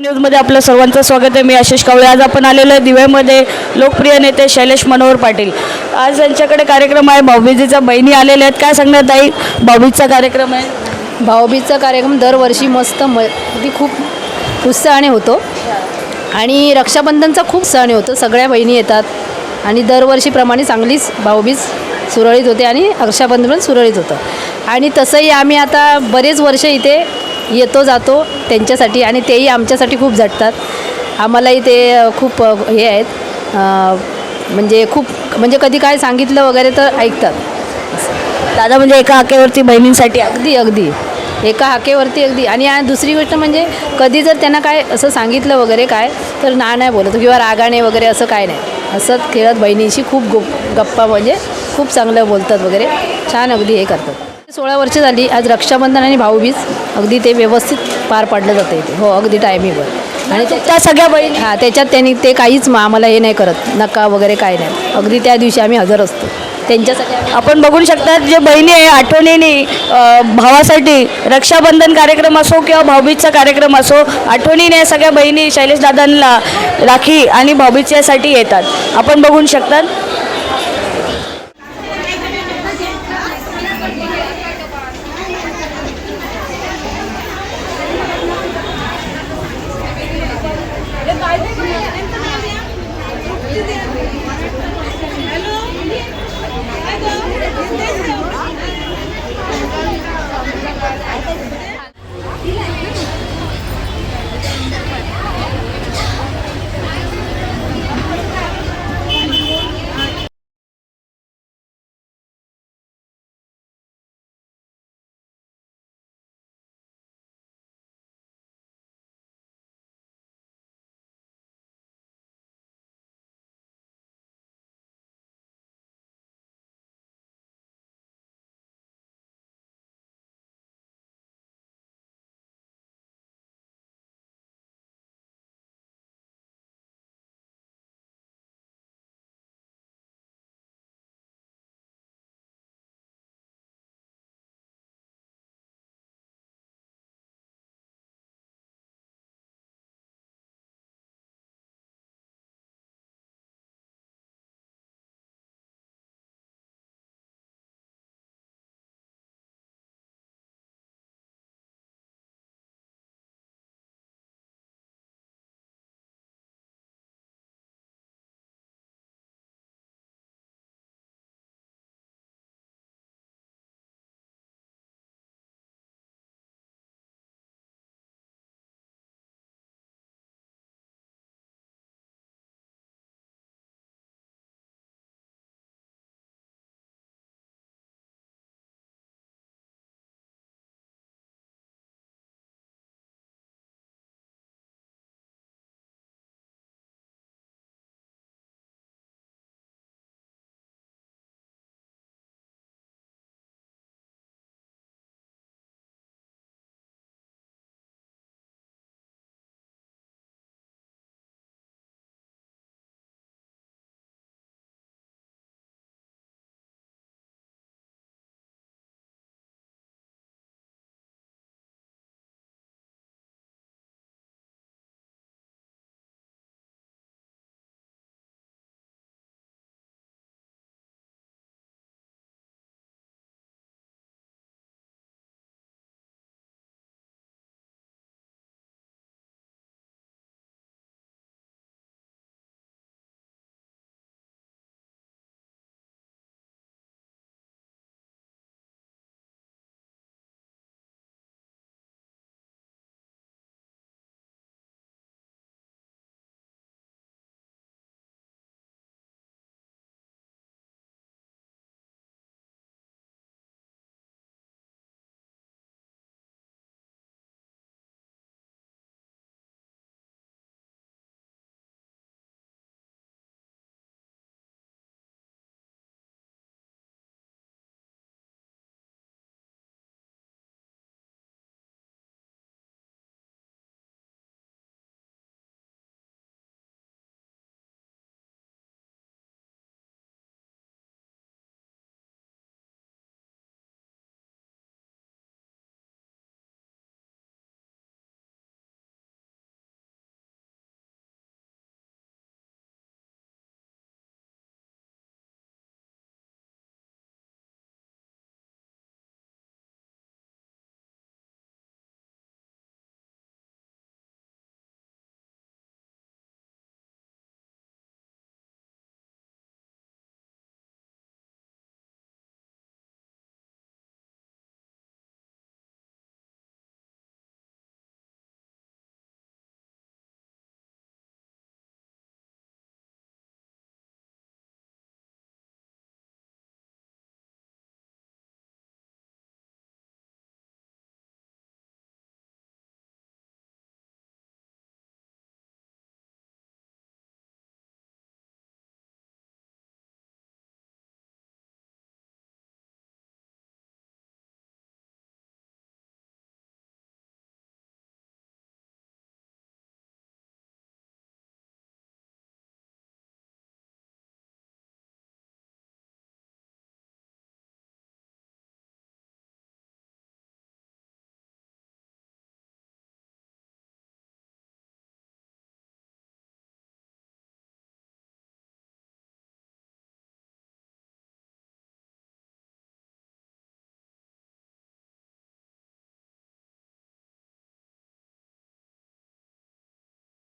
न्यूजमध्ये आपलं सर्वांचं स्वागत आहे. मी आशिष कावळे. आज आपण आलेलो आहे दिव्यामध्ये. लोकप्रिय नेते शैलेश मनोहर पाटील. आज यांच्याकडे कार्यक्रम आहे. भाऊबीजीचा बहिणी आलेल्या आहेत. काय सांगण्यात आई भाऊबीजचा कार्यक्रम आहे. भाऊबीजचा कार्यक्रम दरवर्षी मस्त म अगदी खूप उत्साहाने होतो. आणि रक्षाबंधनचा खूप सण होतो. सगळ्या बहिणी येतात. आणि दरवर्षीप्रमाणे चांगलीच भाऊबीज सुरळीत होते आणि रक्षाबंधन पण सुरळीत होतं. आणि तसंही आम्ही आता बरेच वर्ष इथे येतो जातो त्यांच्यासाठी आणि तेही आमच्यासाठी खूप झटतात. आम्हालाही ते खूप हे आहेत. म्हणजे खूप म्हणजे कधी काय सांगितलं वगैरे तर ऐकतात. दादा म्हणजे एका हाकेवरती बहिणींसाठी. अगदी अगदी. एका हाकेवरती अगदी. आणि दुसरी गोष्ट म्हणजे कधी जर त्यांना काय असं सांगितलं वगैरे काय तर ना नाही बोलत. किंवा रागाने वगैरे असं काय नाही. असं खेळत बहिणीशी खूप गुप गप्पा म्हणजे खूप चांगलं बोलतात वगैरे. छान अगदी हे करतात. सोळा वर्ष झाली आज रक्षाबंधन आणि भाऊबीज अगदी ते व्यवस्थित पार पाडलं जातं इथे. हो अगदी टायमिंगवर आणि त्या सगळ्या बहिणी हां त्याच्यात त्यांनी ते काहीच आम्हाला हे नाही करत. नका वगैरे काय नाही. अगदी त्या दिवशी आम्ही हजर असतो. त्यांच्यासाठी आपण बघू शकतात जे बहिणी आहे आठवणीने भावासाठी रक्षाबंधन कार्यक्रम असो किंवा भाऊबीजचा कार्यक्रम असो आठवणीने सगळ्या बहिणी शैलेश दादांना राखी आणि भाऊबीजेसाठी येतात. आपण बघू शकतात.